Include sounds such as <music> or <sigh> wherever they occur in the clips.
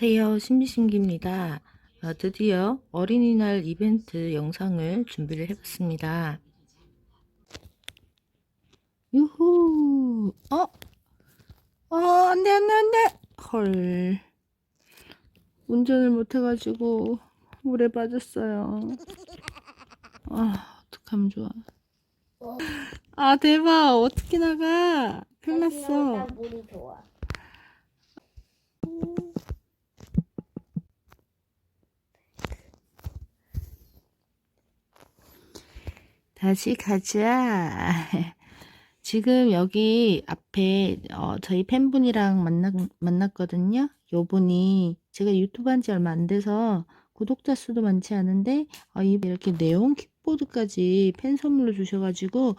안녕하세요. 신비신기입니다. 어, 드디어 어린이날 이벤트 영상을 준비를 해봤습니다. 유후! 어? 어, 안 돼, 안 돼, 안 돼! 헐. 운전을 못해가지고 물에 빠졌어요. 아, 어떡하면 좋아. 아, 대박! 어떻게 나가? 큰일 났어. 물이 좋아. 다시 가자. <laughs> 지금 여기 앞에 어, 저희 팬분이랑 만나, 만났거든요. 요분이 제가 유튜브 한 지 얼마 안 돼서 구독자 수도 많지 않은데 어, 이- 이렇게 네온 킥보드까지 팬 선물로 주셔가지고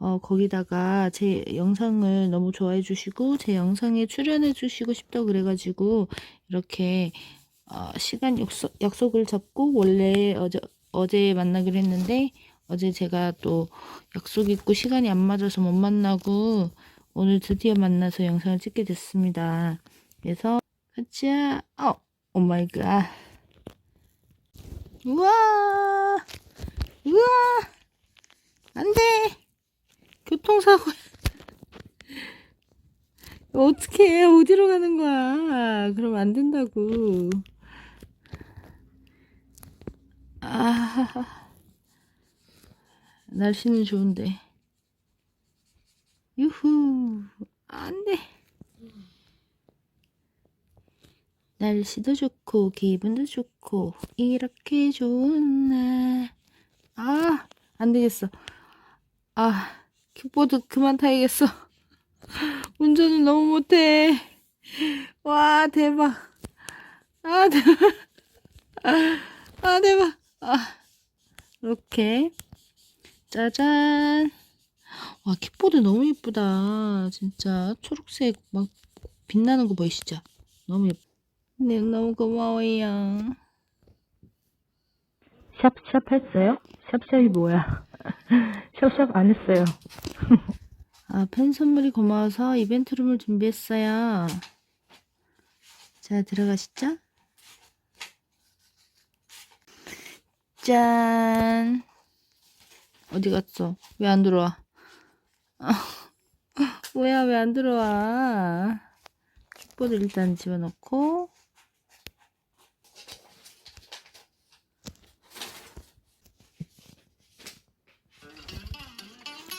어, 거기다가 제 영상을 너무 좋아해 주시고 제 영상에 출연해 주시고 싶다고 그래가지고 이렇게 어, 시간 약속, 약속을 잡고 원래 어제, 어제 만나기로 했는데 어제 제가 또 약속 있고 시간이 안 맞아서 못 만나고 오늘 드디어 만나서 영상을 찍게 됐습니다. 그래서 가자. 어, 오 마이 갓. 우와! 우와! 안 돼! 교통사고. 어떻게 어디로 가는 거야? 그럼 안 된다고. 아. 날씨는 좋은데. 유후. 안 돼. 날씨도 좋고, 기분도 좋고, 이렇게 좋은 날. 아, 안 되겠어. 아, 킥보드 그만 타야겠어. <laughs> 운전을 너무 못해. 와, 대박. 아, 대박. 아, 대박. 아, 이렇게. 짜잔. 와, 킥보드 너무 예쁘다. 진짜 초록색 막 빛나는 거 보이시죠? 너무 예뻐. 네, 너무 고마워요. 샵샵 했어요? 샵샵이 뭐야? <laughs> 샵샵 안 했어요. 아, 팬 선물이 고마워서 이벤트 룸을 준비했어요. 자, 들어가시죠. 짠. 어디 갔어? 왜 안 들어와? 아, <laughs> 뭐야, 왜 안 들어와? 킥보드 일단 집어넣고.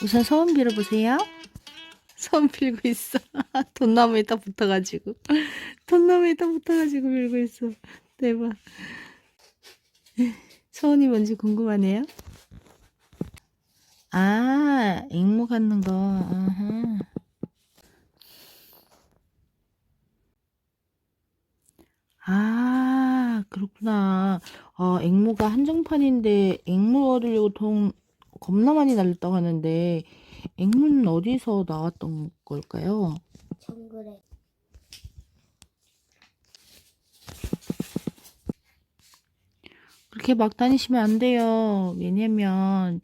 우선 소원 빌어보세요. 소원 빌고 있어. <laughs> 돈나무에 딱 붙어가지고. <laughs> 돈나무에 딱 붙어가지고 빌고 있어. 대박. 소원이 뭔지 궁금하네요. 아, 앵무 갖는 거. 아하. 아, 그렇구나. 어, 앵무가 한정판인데 앵무 얻으려고 돈 겁나 많이 날렸다고 하는데 앵무는 어디서 나왔던 걸까요? 정글에 그렇게 막 다니시면 안 돼요. 왜냐면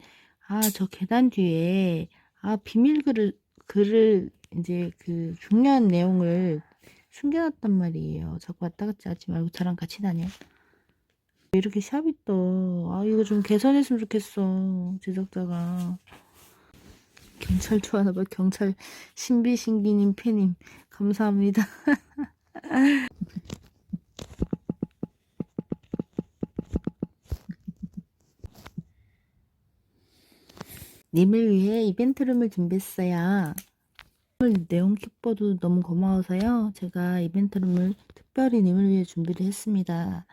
아, 저 계단 뒤에 아, 비밀 글을 글을 이제 그 중요한 내용을 숨겨놨단 말이에요. 자꾸 왔다 갔다 하지 말고 저랑 같이 다녀. 왜 이렇게 샵이 떠? 아, 이거 좀 개선했으면 좋겠어. 제작자가. 경찰 좋아하나 봐. 경찰 신비신기님 팬님. 감사합니다. <laughs> 님을 위해 이벤트룸을 준비했어요. 네온 킥보드 너무 고마워서요. 제가 이벤트룸을 특별히 님을 위해 준비를 했습니다.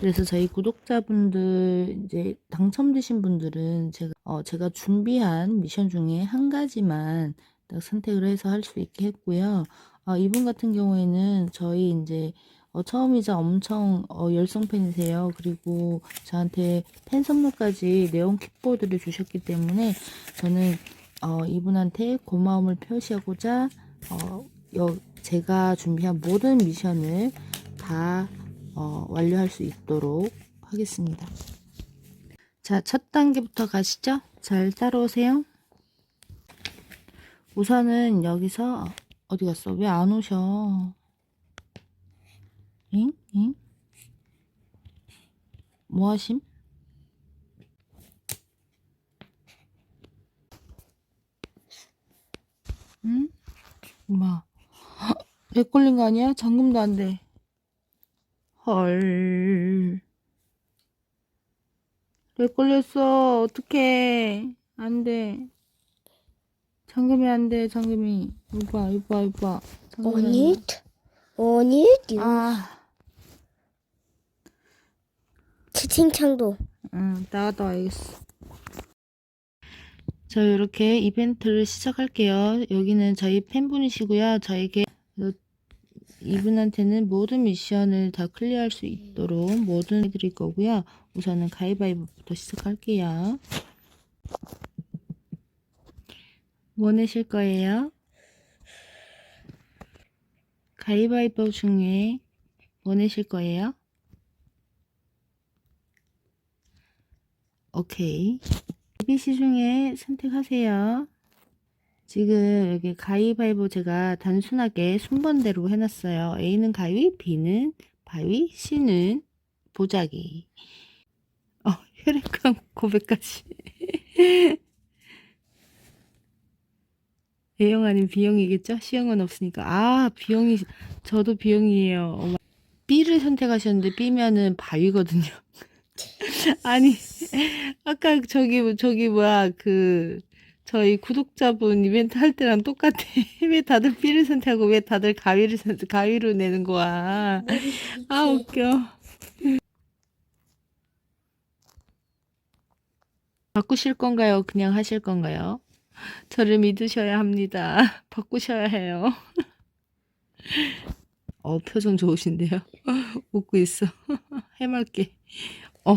그래서 저희 구독자분들 이제 당첨되신 분들은 제가 어, 제가 준비한 미션 중에 한 가지만 딱 선택을 해서 할 수 있게 했고요. 어, 이분 같은 경우에는 저희 이제 어, 처음이자 엄청 어, 열성 팬이세요. 그리고 저한테 팬 선물까지 네온 킥보드를 주셨기 때문에 저는 어, 이분한테 고마움을 표시하고자 어, 여, 제가 준비한 모든 미션을 다 어, 완료할 수 있도록 하겠습니다. 자, 첫 단계부터 가시죠. 잘 따라오세요. 우선은 여기서 어디 갔어? 왜 안 오셔? 잉? 잉? 뭐 하심? 응? 엄마. <laughs> 렉 걸린 거 아니야? 잠금도 안 돼. 헐. 렉 걸렸어. 어떡해. 안 돼. 잠금이 안 돼, 잠금이. 이거 봐, 이거 봐, 이거 봐. 잠금이 안 돼. On it, on it. 아, 채팅창도. 응, 나갔다 와야겠어. 자, 이렇게 이벤트를 시작할게요. 여기는 저희 팬분이시고요. 저에게 이분한테는 모든 미션을 다 클리어할 수 있도록 뭐든 해드릴 거고요. 우선은 가위바위보부터 시작할게요. 뭐 내실 거예요? 가위바위보 중에 뭐 내실 거예요? 오케이. ABC 중에 선택하세요. 지금 여기 가위바위보 제가 단순하게 순번대로 해놨어요. A는 가위, B는 바위, C는 보자기. 어, 혈액형 <laughs> 고백까지. <laughs> A형 아닌 B형이겠죠? C형은 없으니까. 아, B형이, 저도 B형이에요. B를 선택하셨는데 B면은 바위거든요. <laughs> 아니, 아까 저기, 저기, 뭐야, 그, 저희 구독자분 이벤트 할 때랑 똑같아. <laughs> 왜 다들 B를 선택하고 왜 다들 가위를 선택, 가위로 내는 거야. 아, 웃겨. 바꾸실 건가요? 그냥 하실 건가요? 저를 믿으셔야 합니다. <laughs> 바꾸셔야 해요. <laughs> 어, 표정 좋으신데요? 웃고 있어. 해맑게. 어,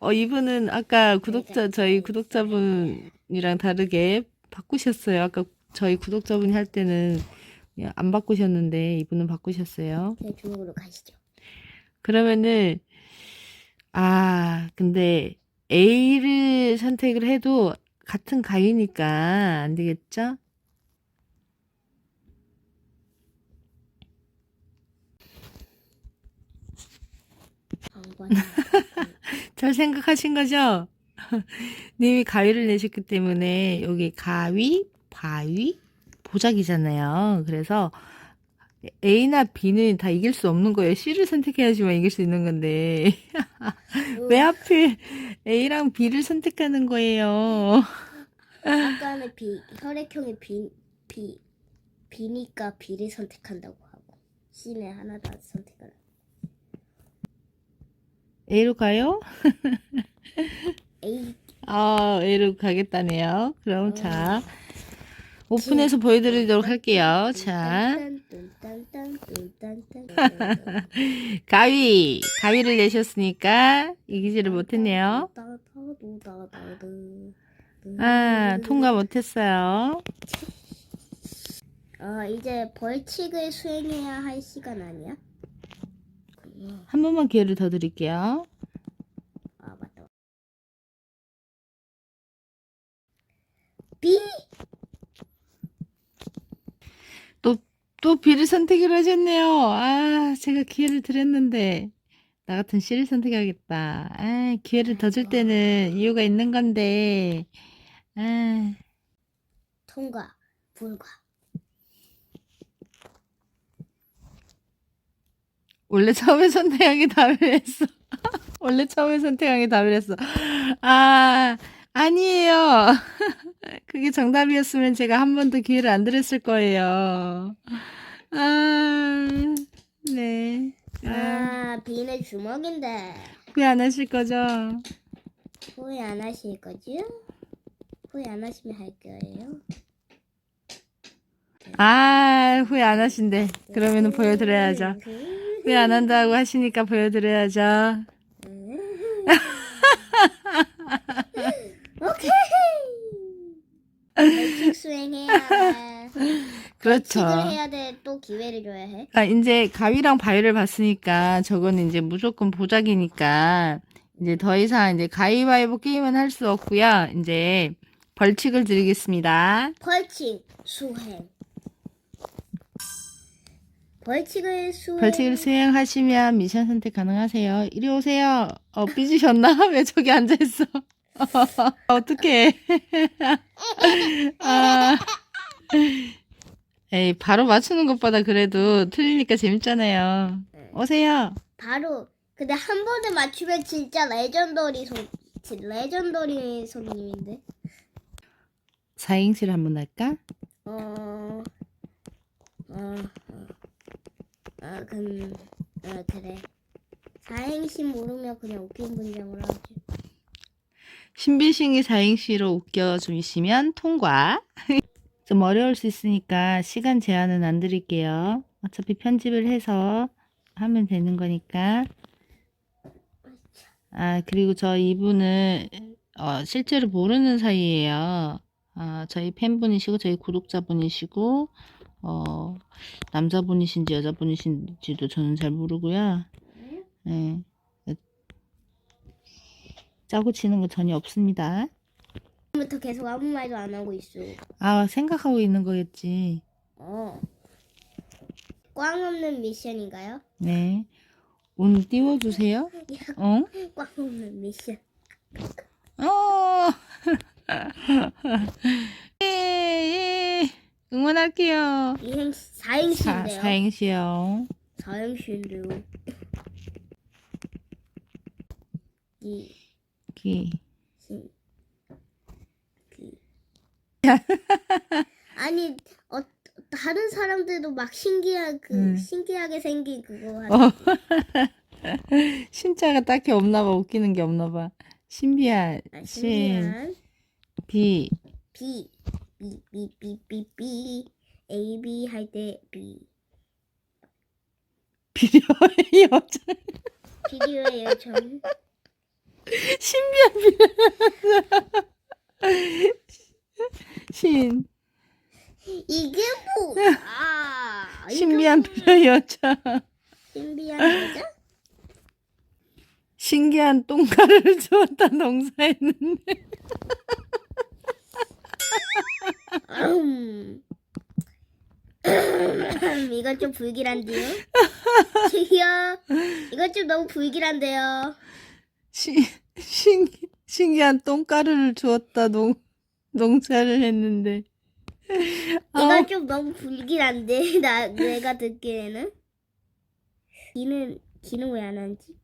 어, 이분은 아까 구독자, 저희 구독자분이랑 다르게 바꾸셨어요. 아까 저희 구독자분이 할 때는 그냥 안 바꾸셨는데, 이분은 바꾸셨어요. 네, 주먹으로 가시죠. 그러면은, 아, 근데 A를 선택을 해도 같은 가위니까 안 되겠죠? 방관. <laughs> 잘 생각하신 거죠? <laughs> 님이 가위를 내셨기 때문에 여기 가위, 바위, 보자기잖아요. 그래서 A나 B는 다 이길 수 없는 거예요. C를 선택해야지만 이길 수 있는 건데. <laughs> 왜 하필 A랑 B를 선택하는 거예요? 아까는 비 혈액형이 비, 비 비니까 비를 선택한다고 하고 C는 하나 다 선택을. A로 가요? A 아, A로 가겠다네요. 그럼 자, 오픈해서 보여드리도록 할게요. 자. 가위, 가위를 내셨으니까 이기지를 못했네요. 아, 통과 못했어요. 어, 이제 벌칙을 수행해야 할 시간 아니야? 한 번만 기회를 더 드릴게요. 아, 맞다. B 또, 또 B를 선택을 하셨네요. 아, 제가 기회를 드렸는데. 나 같은 C를 선택하겠다. 아, 기회를 더 줄 때는 이유가 있는 건데. 아, 통과 불과. 원래 처음에 선택하기 답을 했어. <laughs> 원래 처음에 선택하기 답을 했어. 아, 아니에요. <laughs> 그게 정답이었으면 제가 한 번도 기회를 안 드렸을 거예요. 아, 네. 아, 아, B는 주먹인데 후회 안 하실 거죠? 후회 안 하실 거죠? 후회 안 하시면 할 거예요. 아, 후회 안 하신대. 그러면은 보여드려야죠. 후회 안 한다고 하시니까 보여드려야죠. <laughs> 오케이. 벌칙 수행해야. 그렇죠. 벌칙을 해야 돼. 또 기회를 줘야 해. 아, 이제 가위랑 바위를 봤으니까 저거는 이제 무조건 보자기니까 이제 더 이상 이제 가위바위보 게임은 할 수 없고요. 이제 벌칙을 드리겠습니다. 벌칙 수행. 벌칙을 수행. 벌칙을 수행하시면 미션 선택 가능하세요. 이리 오세요. 어, 삐지셨나? <laughs> 왜 저기 앉아있어? <laughs> 어떡해. <laughs> 아, 에이, 바로 맞추는 것보다 그래도 틀리니까 재밌잖아요. 오세요. 바로 근데 한 번에 맞추면 진짜 레전더리 손 진- 레전더리 손님인데. 사행시를 한번 할까? 어. 어. 어. 아, 그, 아, 그래. 사행시 모르면 그냥 웃긴 문장으로 하지. 신비싱이 사행시로 웃겨주시면 통과. <laughs> 좀 어려울 수 있으니까 시간 제한은 안 드릴게요. 어차피 편집을 해서 하면 되는 거니까. 아, 그리고 저 이분을 어, 실제로 모르는 사이예요. 아, 저희 팬분이시고 저희 구독자분이시고 어, 남자분이신지 여자분이신지도 저는 잘 모르고요. 네. 짜고 치는 거 전혀 없습니다. 부터 계속 아무 말도 안 하고 있어. 아, 생각하고 있는 거겠지. 어. 꽝 없는 미션인가요? 네. 운 띄워주세요. <laughs> 어? 꽝 없는 미션. 어. <laughs> 응원할게요. 이행 사, 사행시인데요. 사행시요. 사행시인데요. 이 기. 신. 그. <laughs> 아니 어 다른 사람들도 막 신기한 그 음. 신기하게 생긴 그거 하 어. <laughs> 신자가 딱히 없나 봐. 웃기는 게 없나 봐. 신비한. 아, 신. 신기한 비. B B B B B B A B 할 때 B 비료의 여자. 비디오의 <laughs> 요청 <laughs> 신비한 비료. <laughs> 신. 이게 뭐아 신비한 비료의 여자. 신비한 여자 신기한 똥가루를 주었다 농사했는데. 음. 이건 좀 불길한데요? 저기요 이건 좀 너무 불길한데요 신, 신, 신기한 똥가루를 주었다 농, 농사를 했는데. 이건 아, 좀 너무 불길한데 나 내가 듣기에는 기는 기는 왜 안 하지?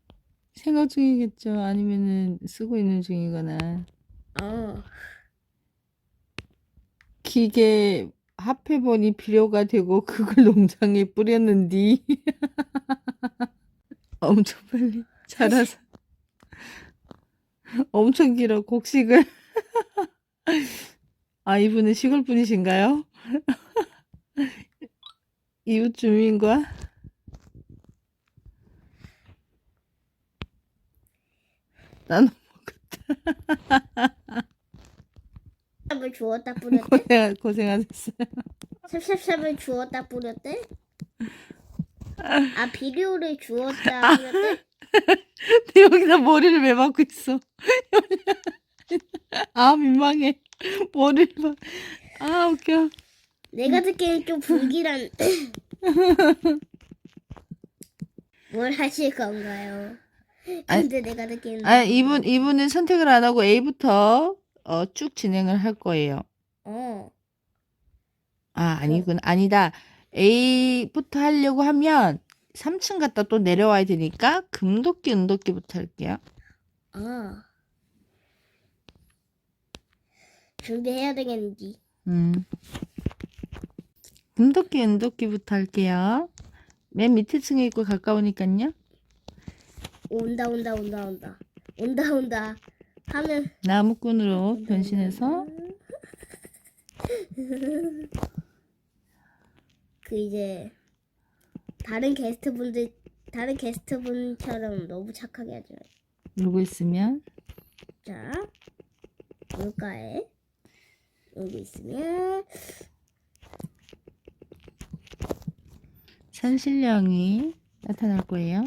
생각 중이겠죠. 아니면은 쓰고 있는 중이거나. 어 기계 합해보니 비료가 되고 그걸 <laughs> 농장에 뿌렸는디. <laughs> 엄청 빨리 자라서. <laughs> 엄청 길어, 곡식을. 아, 이분은 시골 분이신가요? 이웃 주민과? 나는 삽을 주웠다 뿌렸대 고생, 고생하셨어요. 삽삽삽을 주웠다 뿌렸대 아 비료를 주웠다 뿌렸대 근데 여기다 머리를 왜 박고 있어? <laughs> 아, 민망해. 머리를 박. 아, 웃겨. 내가 듣기에는 좀 불길한 <laughs> 뭘 하실 건가요? 근데 내가 듣기에는 아, 이분, 이분은 선택을 안 하고 A부터 어, 쭉 진행을 할 거예요. 어 아, 아니군. 아니다. A부터 하려고 하면 3층 갔다 또 내려와야 되니까 금도끼, 은도끼부터 할게요. 아. 준비해야 되겠는지. 음. 금도끼, 은도끼부터 할게요. 맨 밑에 층에 있고 가까우니까요. 온다 온다 온다 온다. 온다 온다. 하면 나무꾼으로 변신해서 그 이제 다른 게스트분들 다른 게스트분처럼 너무 착하게 하죠. 누르고 있으면 자, 물가에 여기 있으면 산신령이 나타날 거예요.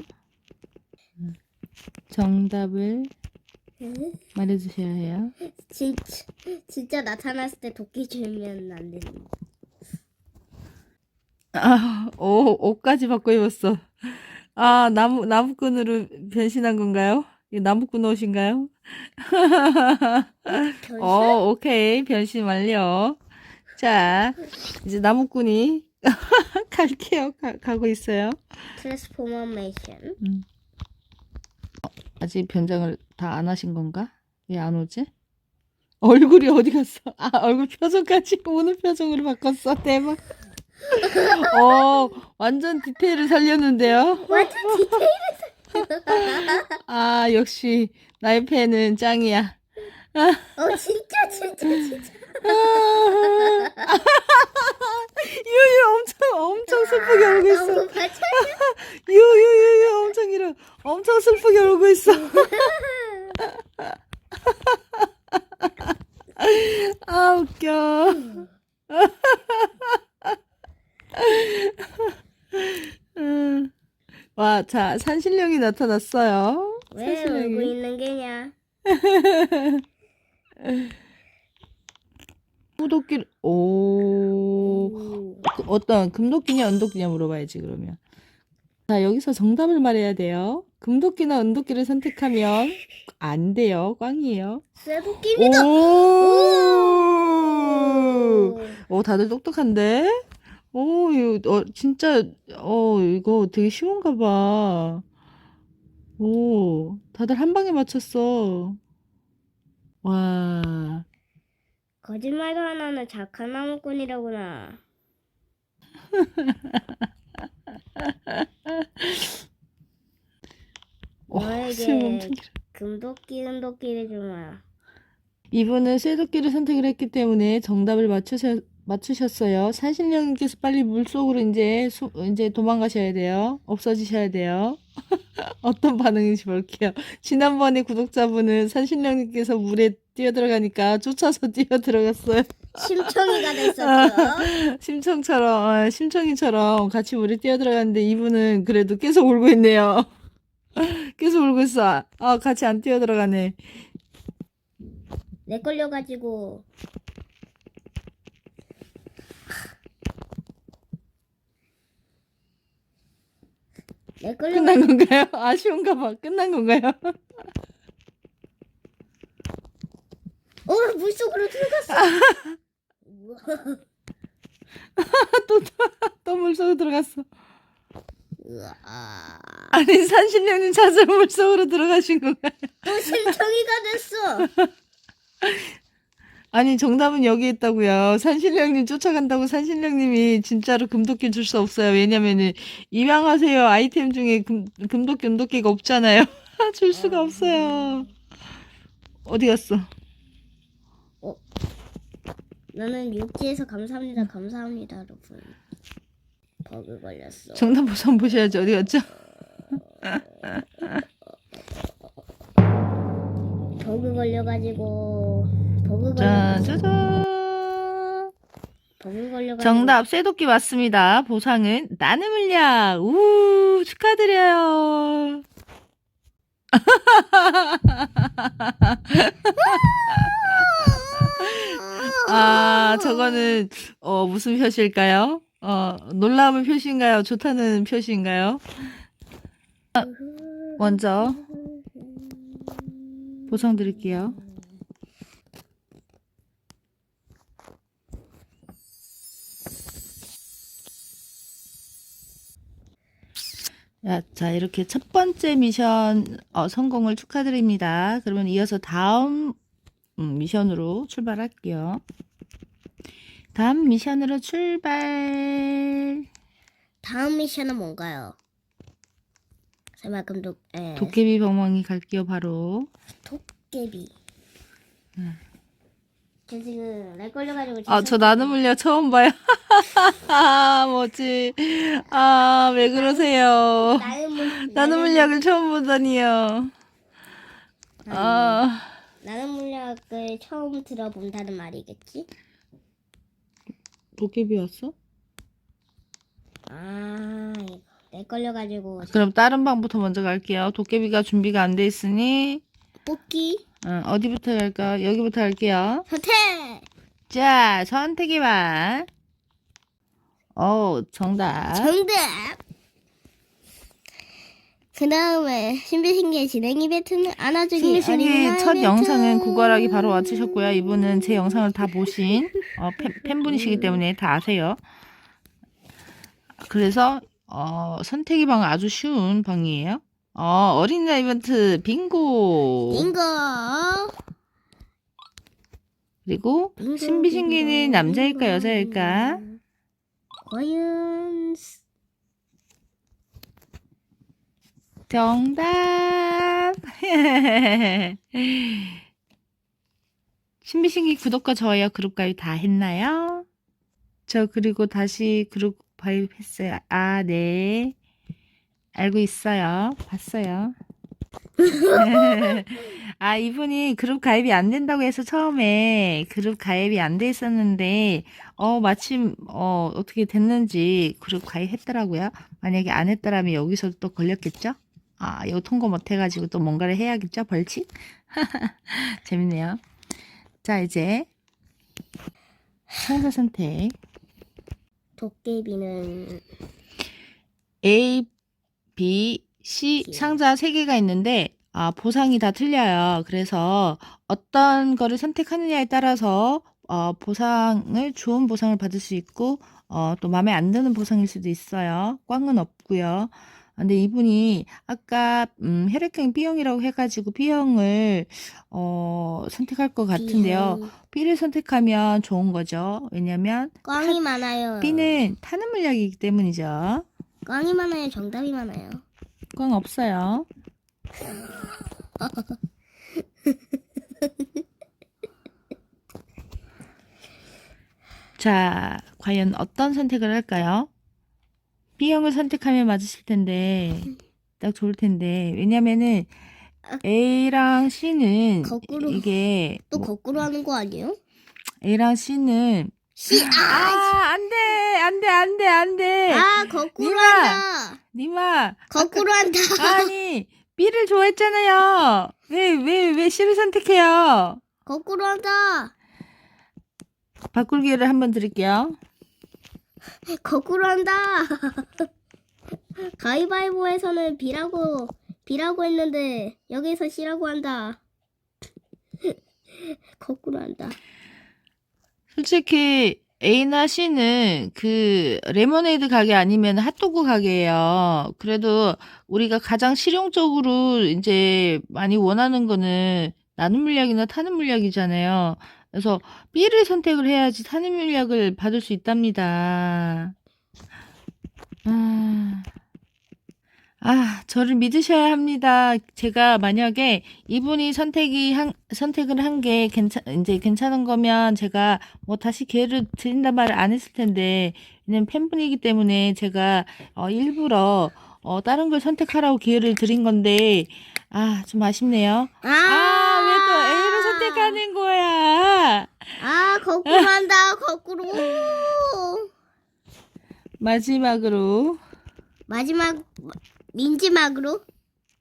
정답을 말해주셔야 해요. 진짜 진짜 나타났을 때 도끼 주면 안 되는. 아, 오, 옷까지 바꿔 입었어. 아, 나무, 나무꾼으로 변신한 건가요? 이 나무꾼 옷인가요? 변신? 어, 오케이. 변신 완료. 자, 이제 나무꾼이 <laughs> 갈게요. 가, 가고 있어요. 트랜스포메이션. 아직 변장을 다 안 하신 건가? 왜 안 오지? 얼굴이 어디 갔어? 아, 얼굴 표정까지 <laughs> 오늘 표정으로 바꿨어. 대박. <laughs> 어, 완전 디테일을 살렸는데요. 완전 디테일. <laughs> 아, 역시 나의 팬은 짱이야. 어 진짜 진짜 진짜. 유유 엄청 엄청 슬프게 울고 있어. 유유유유 엄청 길어. 엄청 슬프게 울고 있어. <laughs> 아 웃겨. 음. <laughs> 와, 자 산신령이 나타났어요. 왜 산신령이. 울고 있는 게냐? <laughs> 구독길 오. 오. 그 어떤 금도끼냐 은도끼냐 물어봐야지 그러면 자 여기서 정답을 말해야 돼요 금도끼나 은도끼를 선택하면 안 돼요. 꽝이에요. 쇠도끼입니다. 오, 오! 다들 똑똑한데? 오 이거 어, 진짜 어 이거 되게 쉬운가 봐 오 다들 한 방에 맞췄어. 와. 거짓말도 안 하는 착한 나무꾼이라구나. <laughs> 오, 너에게. 금도끼 은도끼를 주마. 이분은 쇠도끼를 선택을 했기 때문에 정답을 맞추셔, 맞추셨어요. 산신령님께서 빨리 물속으로 이제, 수, 이제 도망가셔야 돼요. 없어지셔야 돼요. <laughs> 어떤 반응인지 볼게요. 지난번에 구독자분은 산신령님께서 물에 뛰어들어가니까 쫓아서 <laughs> 뛰어들어갔어요. 심청이가 됐었죠. 심청처럼, 어, 심청이처럼 같이 물에 뛰어들어갔는데 이분은 그래도 계속 울고 있네요. <laughs> 계속 울고 있어. 아, 같이 안 뛰어 들어가네. 내 걸려가지고 내 걸려가지고 끝난 건가요? <laughs> 아쉬운가 봐. 끝난 건가요? 어 물속으로 들어갔어. <laughs> 우와. 또 물속으로 들어갔어. 아니 산신령님 찾으러 물속으로 들어가신 건가요? 또 심청이가 됐어. <laughs> 아니 정답은 여기 있다고요. 산신령님 쫓아간다고 산신령님이 진짜로 금도끼 줄 수 없어요. 왜냐면은 입양하세요 아이템 중에 금, 금도끼 은도끼가 없잖아요. <laughs> 줄 수가 없어요. 어디 갔어? 나는 육지에서 감사합니다. 감사합니다, 여러분. 버그 걸렸어. 정답 보선 보셔야지 어디 갔죠? 버그 걸려가지고 버그 짠 걸려 짜잔. 버그 걸려가지고 정답 쇠도끼 맞습니다. 보상은 나는 물약. 우 축하드려요. <laughs> 아 저거는 어 무슨 표시일까요? 어 놀라움의 표시인가요? 좋다는 표시인가요? 아, 먼저 보상 드릴게요. 야, 자, 이렇게 첫 번째 미션 어, 성공을 축하드립니다. 그러면 이어서 다음 음, 미션으로 출발할게요. 다음 미션으로 출발. 다음 미션은 뭔가요? 설마 금도 에 도깨비 멍멍이 갈게요, 바로. 도깨비. 저 지금 렉 걸려가지고 아, 저 나는 물려 처음 봐요. 아, <laughs> 뭐지. 아, 왜 그러세요. 나는 물 나는 물약을 처음 보다니요. 아, 나는 물약을 처음 들어본다는 말이겠지? 도깨비 왔어? 아 이거 렉 걸려가지고 그럼 다른 방부터 먼저 갈게요. 도깨비가 준비가 안 돼 있으니 뽑기 어, 어디부터 갈까? 여기부터 할게요. 선택. 자, 선택의 방. 어, 정답. 정답. 그 다음에 신비신기의 진행 이벤트는 안아주기 어린이날 첫. 영상은 구걸하기 바로 맞추셨고요. 이분은 제 영상을 다 보신 어, 팬, 팬분이시기 때문에 다 아세요. 그래서 어, 선택의 방은 아주 쉬운 방이에요. 어, 어린이날 이벤트 빙고. 빙고. 그리고 빙고, 신비신기는 빙고, 남자일까 빙고. 여자일까? 과연 정답. <laughs> 신비신기 구독과 좋아요, 그룹 가입 다 했나요? 저 그리고 다시 그룹 가입했어요. 아, 네. 알고 있어요. 봤어요. <laughs> 아, 이분이 그룹 가입이 안 된다고 해서 처음에 그룹 가입이 안 돼 있었는데, 어, 마침, 어, 어떻게 됐는지 그룹 가입했더라고요. 만약에 안 했더라면 여기서 또 걸렸겠죠? 아, 이거 통과 못 해가지고 또 뭔가를 해야겠죠? 벌칙? <laughs> 재밌네요. 자, 이제 상자 선택. 도깨비는 A, B, C 상자 3개가 있는데 아, 보상이 다 틀려요. 그래서 어떤 거를 선택하느냐에 따라서 어, 보상을 좋은 보상을 받을 수 있고 어, 또 마음에 안 드는 보상일 수도 있어요. 꽝은 없고요. 근데 이분이 아까 음, 혈액형 B형이라고 해가지고 B형을 어, 선택할 것 같은데요. 비행. B를 선택하면 좋은 거죠. 왜냐면 꽝이 많아요. B는 타는 물약이기 때문이죠. 꽝이 많아요. 정답이 많아요. 꽝 없어요. <laughs> 자, 과연 어떤 선택을 할까요? B형을 선택하면 맞으실 텐데, <laughs> 딱 좋을 텐데, 왜냐면은 A랑 C는 거꾸로. 이게 또 뭐, 거꾸로 하는 거 아니에요? A랑 C는 씨, 아, 아, 안 돼, 안 돼, 안 돼, 안 돼. 아, 거꾸로 니마. 한다. 니마, 거꾸로 한다. 아니, <laughs> B를 좋아했잖아요. 왜, 왜, 왜 C를 선택해요? 거꾸로 한다. 바꿀 기회를 한번 드릴게요. 거꾸로 한다. 가위바위보에서는 B라고 B라고 했는데 여기서 C라고 한다. 거꾸로 한다. 솔직히 A나 C는 그 레모네이드 가게 아니면 핫도그 가게예요. 그래도 우리가 가장 실용적으로 이제 많이 원하는 거는 나눔 물약이나 타는 물약이잖아요. 그래서 B를 선택을 해야지 물약을 받을 수 있답니다. 아, 아, 저를 믿으셔야 합니다. 제가 만약에 이분이 선택이 한, 선택을 한 게 괜찮, 이제 괜찮은 거면 제가 뭐 다시 기회를 드린단 말을 안 했을 텐데, 왜냐면 팬분이기 때문에 제가 어, 일부러 어, 다른 걸 선택하라고 기회를 드린 건데, 아, 좀 아쉽네요. 아, 아, 왜또 선택하는 거야? 아, 거꾸로 한다. 거꾸로. 마지막으로. 마지막 민지막으로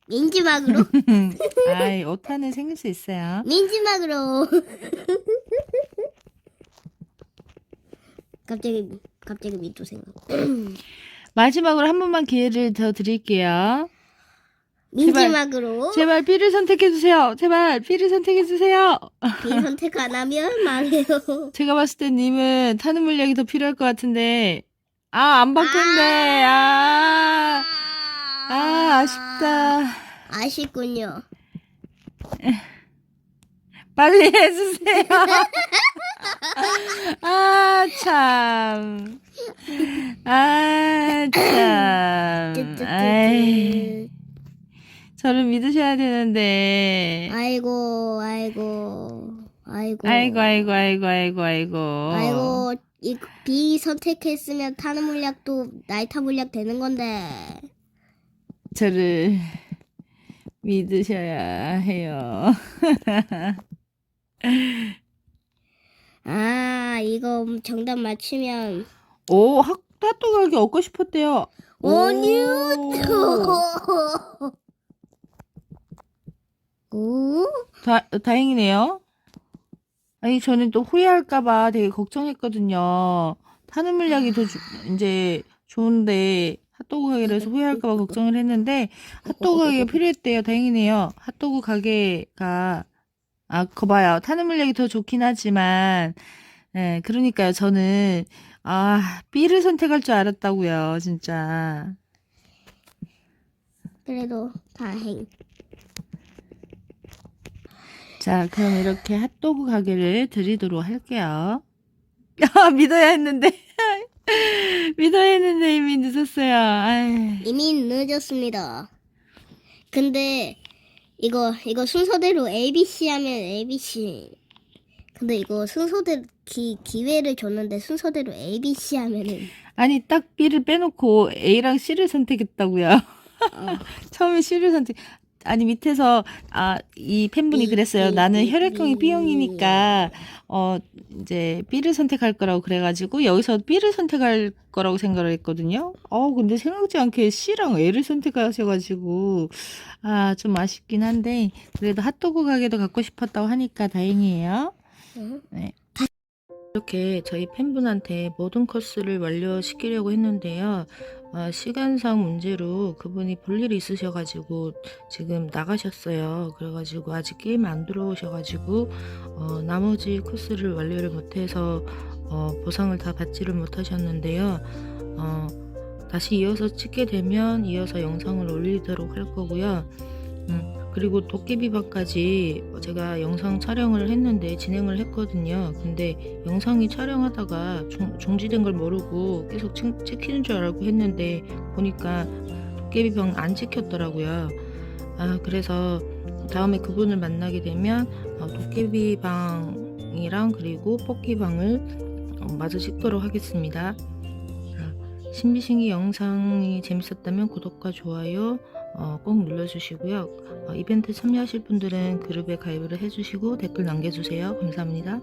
민지막으로 <laughs> 아이, 오타는 생길 수 있어요. 민지막으로 <laughs> 갑자기 갑자기 민도 생각 마지막으로 한 번만 기회를 더 드릴게요. 민지막으로 제발 B를 선택해주세요. 제발 B를 선택해주세요. 비 선택 안 하면 망해요 <laughs> 제가 봤을 때 님은 타는 물약이 더 필요할 것 같은데, 아, 안 바꾼대. 아, 아, 아쉽다. 아쉽군요 <laughs> 빨리 해주세요. <laughs> 아, 참. 아, 참. 아이, 저를 믿으셔야 되는데. 아이고 아이고 아이고 아이고, 아이고, 아이고, 아이고, 아이고. 아이고 이 B 선택했으면 타는 물약도 나이타 물약 되는 건데 저를 믿으셔야 해요. <laughs> 아 이거 정답 맞추면 오, 학, 핫도그 가게 얻고 싶었대요. 아니요. <laughs> 오, 오? 다, 다행이네요. 아니, 저는 또 후회할까봐 되게 걱정했거든요. 타는 물약이 더 주- 이제 좋은데 핫도그 가게를 해서 후회할까봐 걱정을 했는데 핫도그 가게가 필요했대요. 다행이네요. 핫도그 가게가 아, 거 봐요. 타는 물약이 더 좋긴 하지만 예, 그러니까요. 저는 아, B를 선택할 줄 알았다고요. 진짜. 그래도 다행. 자, 그럼 이렇게 핫도그 가게를 드리도록 할게요. <laughs> 아, 믿어야 했는데. <laughs> 믿어야 했는데 이미 늦었어요. 아이. 이미 늦었습니다. 근데 이거 이거 순서대로 ABC 하면 ABC. 근데 이거 순서대로 기 기회를 줬는데 순서대로 ABC 하면은 아니, 딱 B를 빼놓고 A랑 C를 선택했다고요. 어, <laughs> 처음에 C를 선택. 아니 밑에서 아 이 팬분이 그랬어요. 나는 혈액형이 B. B형이니까 어 이제 B를 선택할 거라고 그래가지고 여기서 B를 선택할 거라고 생각을 했거든요. 어 근데 생각지 않게 C랑 L을 선택하셔가지고 아 좀 아쉽긴 한데 그래도 핫도그 가게도 갖고 싶었다고 하니까 다행이에요. 응? 이렇게 저희 팬분한테 모든 코스를 완료시키려고 했는데요. 아, 시간상 문제로 그분이 볼 일이 있으셔가지고 지금 나가셨어요. 그래가지고 아직 게임 안 들어오셔가지고 어, 나머지 코스를 완료를 못해서 어, 보상을 다 받지를 못하셨는데요. 어, 다시 이어서 찍게 되면 이어서 영상을 올리도록 할 거고요. 음, 그리고 도깨비방까지 제가 영상 촬영을 했는데 진행을 했거든요. 근데 영상이 촬영하다가 종, 종지된 걸 모르고 계속 찍, 찍히는 줄 알고 했는데 보니까 도깨비방 안 찍혔더라고요. 아 그래서 다음에 그분을 만나게 되면 어, 도깨비방이랑 그리고 뽑기방을 어, 마저 찍도록 하겠습니다. 아, 신비신기 영상이 재밌었다면 구독과 좋아요 어, 꼭 눌러주시고요. 어, 이벤트 참여하실 분들은 그룹에 가입을 해주시고 댓글 남겨주세요. 감사합니다.